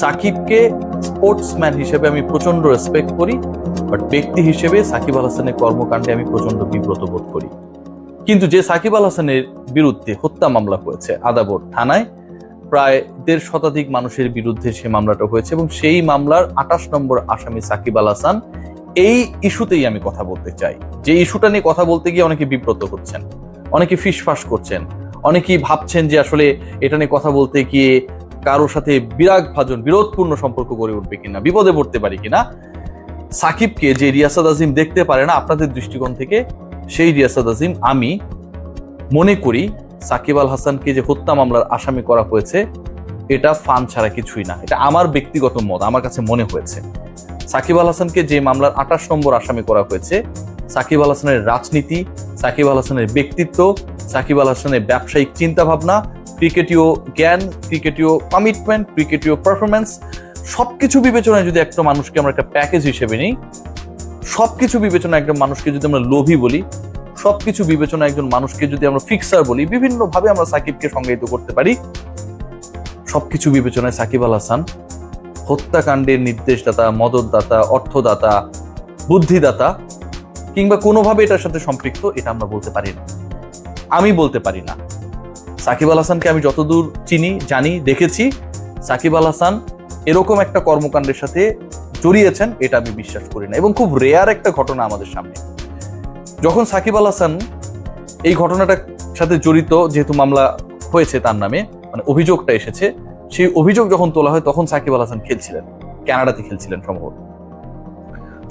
সাকিবকে স্পোর্টসম্যান হিসেবে আমি প্রচণ্ড রেসপেক্ট করি বাট ব্যক্তি হিসেবে সাকিব আল হাসানের কর্মকাণ্ডে আমি প্রচণ্ড বিব্রত বোধ করি। কিন্তু যে সাকিব আল হাসানের বিরুদ্ধে হত্যা মামলা হয়েছে আদাবর থানায়, প্রায় দেড় শতাধিক মানুষের বিরুদ্ধে সে মামলাটা হয়েছে এবং সেই মামলার আঠাশ নম্বর আসামি সাকিব আল হাসান এই ইস্যুতেই আমি কথা বলতে চাই। যে ইস্যুটা নিয়ে কথা বলতে গিয়ে অনেকে বিব্রত হচ্ছেন, অনেকে ফিসফাস করছেন, অনেকেই ভাবছেন যে আসলে এটা নিয়ে কথা বলতে গিয়ে কারোর সাথে বিরাগ ভাজন, বিরোধপূর্ণ সম্পর্ক গড়ে উঠবে কিনা, বিপদে পড়তে পারি কিনা, সাকিবকে যে রিয়াসাদ আজিম দেখতে পারে না, আপনাদের দৃষ্টিকোণ থেকে সেই রিয়াসাদ আজিম আমি মনে করি সাকিব আল হাসানকে যে হত্যা মামলার আসামি করা হয়েছে, এটা ফান ছাড়া কিছুই না। এটা আমার ব্যক্তিগত মত, আমার কাছে মনে হয়েছে। সাকিব আল হাসানকে যে মামলার আঠাশ নম্বর আসামি করা হয়েছে, সাকিব আল হাসানের রাজনীতি, সাকিব আল হাসানের ব্যক্তিত্ব, সাকিব আল হাসানের ব্যবসায়িক চিন্তাভাবনা ক্রিকেটীয় জ্ঞান, ক্রিকেটীয় কমিটমেন্ট ক্রিকেটীয় পারফরমেন্স সবকিছু বিবেচনায় যদি একটা মানুষকে আমরা একটা প্যাকেজ হিসেবে নিই, সবকিছু বিবেচনায় একজন মানুষকে যদি আমরা লোভী বলি, সবকিছু বিবেচনা একজন মানুষকে যদি আমরা ফিক্সার বলি বিভিন্ন ভাবে আমরা সাকিবকে সংজ্ঞায়িত করতে পারি। সবকিছু বিবেচনায় সাকিব আল হাসান, হত্যাকাণ্ডের নির্দেশদাতা, মদতদাতা, অর্থদাতা, বুদ্ধিদাতা, কিংবা কোনোভাবে এটার সাথে সম্পৃক্ত, এটা আমরা বলতে পারি না। আমি বলতে পারি না। সাকিব আল হাসানকে আমি যতদূর চিনি, জানি, দেখেছি, সাকিব আল হাসান এরকম একটা কর্মকাণ্ডের সাথে জড়িয়েছেন, এটা আমি বিশ্বাস করি না। এবং খুব রেয়ার একটা ঘটনা আমাদের সামনে। যখন সাকিব আল হাসান এই ঘটনাটার সাথে জড়িত, যেহেতু মামলা হয়েছে তার নামে মানে অভিযোগটা এসেছে, সেই অভিযোগ যখন তোলা হয়, তখন সাকিব আল হাসান খেলছিলেন, কানাডাতে খেলছিলেন সম্ভবত।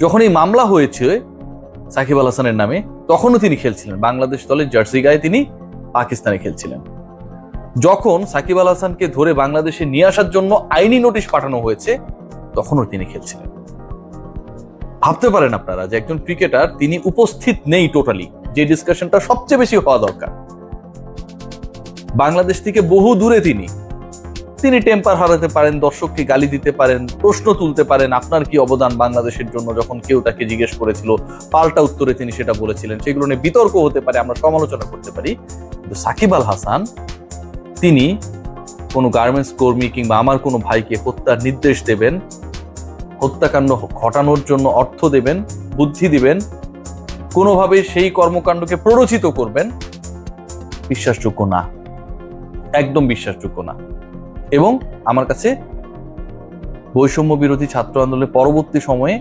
যখন এই মামলা হয়েছে সাকিব আল হাসানের নামে, তখনও তিনি খেলছিলেন। বাংলাদেশ দলের জার্সি গায়ে তিনি পাকিস্তানে খেলছিলেন। যখন সাকিব আল হাসানকে ধরে বাংলাদেশে নিয়ে আসার জন্য আইনি নোটিশ পাঠানো হয়েছে, তখনও তিনি খেলছিলেন। ভাবতে পারেন আপনারা যে একজন ক্রিকেটার, তিনি উপস্থিত নেই টোটালি যে ডিসকাশনটা সবচেয়ে বেশি হওয়া দরকার। বাংলাদেশ থেকে বহু দূরে তিনি। তিনি টেম্পার হারাতে পারেন, দর্শককে গালি দিতে পারেন, প্রশ্ন তুলতে পারেন, আপনার কি অবদান বাংলাদেশের জন্য? যখন কেউ তাকে জিজ্ঞেস করেছিল, পাল্টা উত্তরে তিনি সেটা বলেছিলেন। সেগুলো নিয়ে বিতর্ক হতে পারে, আমরা সমালোচনা করতে পারি। কিন্তু সাকিব আল হাসান তিনি কোনো গার্মেন্টস কর্মী কিংবা আমার কোনো ভাইকে হত্যার নির্দেশ দেবেন, হত্যাকাণ্ড ঘটানোর জন্য অর্থ দেবেন, বুদ্ধি দিবেন কোনোভাবে সেই কর্মকাণ্ডকে প্ররোচিত করবেন, বিশ্বাসযোগ্য না, একদম বিশ্বাসযোগ্য না। এবং আমার কাছে বৈষম্য বিরোধী ছাত্র আন্দোলনের পরবর্তী সময়ে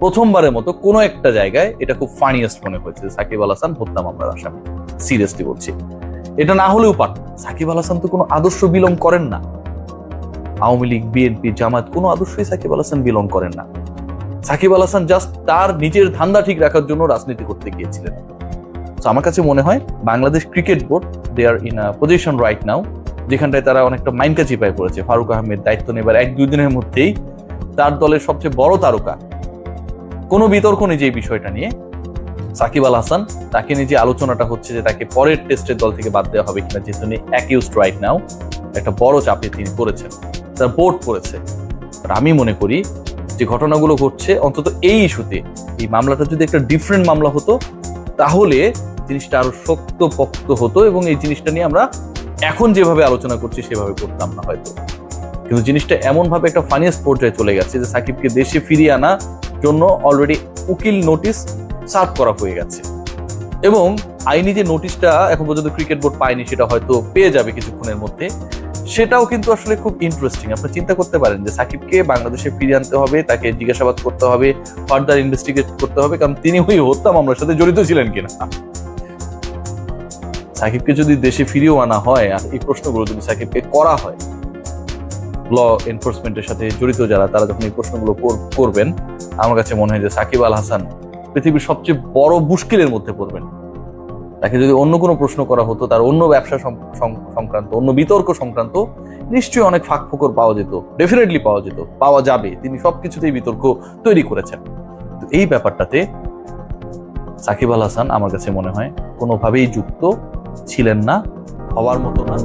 প্রথমবারের মতো কোনো একটা জায়গায় এটা খুব ফানিয়েস্ট মনে হয়েছে সাকিব আল হাসান হত্যা মামলার আসামি। সিরিয়াসলি বলছি। এটা না হলেও পারত। সাকিব আল হাসান তো কোনো আদর্শ বিলং করেন না। আওয়ামী লীগ, বিএনপি জামাত কোনো আদর্শই সাকিব আল হাসান বিলং করেন না। সাকিব আল হাসান জাস্ট তার নিজের ধান্দা ঠিক রাখার জন্য রাজনীতি করতে গিয়েছিলেন। তো আমার কাছে মনে হয় Bangladesh cricket board they are in a position right now যেখানটায় তারা অনেকটা মাইনকা চিপায় পড়েছে। ফারুক আহমেদ দায়িত্ব নেবার এক দুই দিনের মধ্যেই তার দলের সবচেয়ে বড় তারকা। কোনো বিতর্ক নেই যে বিষয়টা নিয়ে। সাকিব আল হাসান, তাকে নিয়ে যে আলোচনাটা হচ্ছে যে তাকে পরের টেস্টের দল থেকে বাদ দেওয়া হবে কিনা যেহেতু অ্যাকিউজড রাইট নাও একটা বড় চাপে তিনি পড়েছেন তার বোর্ড পড়েছে আমি মনে করি যে ঘটনাগুলো ঘটছে অন্তত এই ইস্যুতে, এই মামলাটা যদি একটা ডিফারেন্ট মামলা হতো, তাহলে জিনিসটা আরও শক্ত পক্ত হতো এবং এই জিনিসটা নিয়ে আমরা এখন যেভাবে আলোচনা করছি সেভাবে করতাম না হয়তো। কিন্তু জিনিসটা এমন ভাবে একটা ফানিয়েস্ট পর্যায়ে চলে গেছে যে সাকিবকে দেশে ফিরিয়ে আনার জন্য অলরেডি উকিল নোটিশ সার্ভ করা হয়ে গেছে। এবং আইনি যে নোটিশটা এখন পর্যন্ত ক্রিকেট বোর্ড পায়নি, সেটা হয়তো পেয়ে যাবে কিছুক্ষণের মধ্যে। সেটাও কিন্তু আসলে খুব ইন্টারেস্টিং আপনি চিন্তা করতে পারেন যে সাকিবকে বাংলাদেশে ফিরিয়ে আনতে হবে, তাকে জিজ্ঞাসাবাদ করতে হবে ফার্দার ইনভেস্টিগেট করতে হবে, কারণ তিনি ওই হত্যা মামলার সাথে জড়িত ছিলেন কিনা। সাকিবকে যদি দেশে ফিরিয়েও আনা হয়, আর এই প্রশ্নগুলো যদি সাকিবকে করা হয় ল এনফোর্সমেন্টের সাথে জড়িত যারা, তারা যখন এই প্রশ্নগুলো কর- করবেন, আমার কাছে মনে হয় যে সাকিব আল হাসান পৃথিবীর সবচেয়ে বড় মুশকিলের মধ্যে পড়বেন। তাকে যদি অন্য কোনো প্রশ্ন করা হতো, তার অন্য ব্যবসা সংক্রান্ত, অন্য বিতর্ক সংক্রান্ত, নিশ্চয়ই অনেক ফাঁক ফোকর পাওয়া যেত ডেফিনেটলি পাওয়া যেত, পাওয়া যাবে। তিনি সবকিছুতেই বিতর্ক তৈরি করেছেন। এই ব্যাপারটাতে সাকিব আল হাসান আমার কাছে মনে হয় কোনোভাবেই যুক্ত ছিলেন না, হওয়ার মতো না।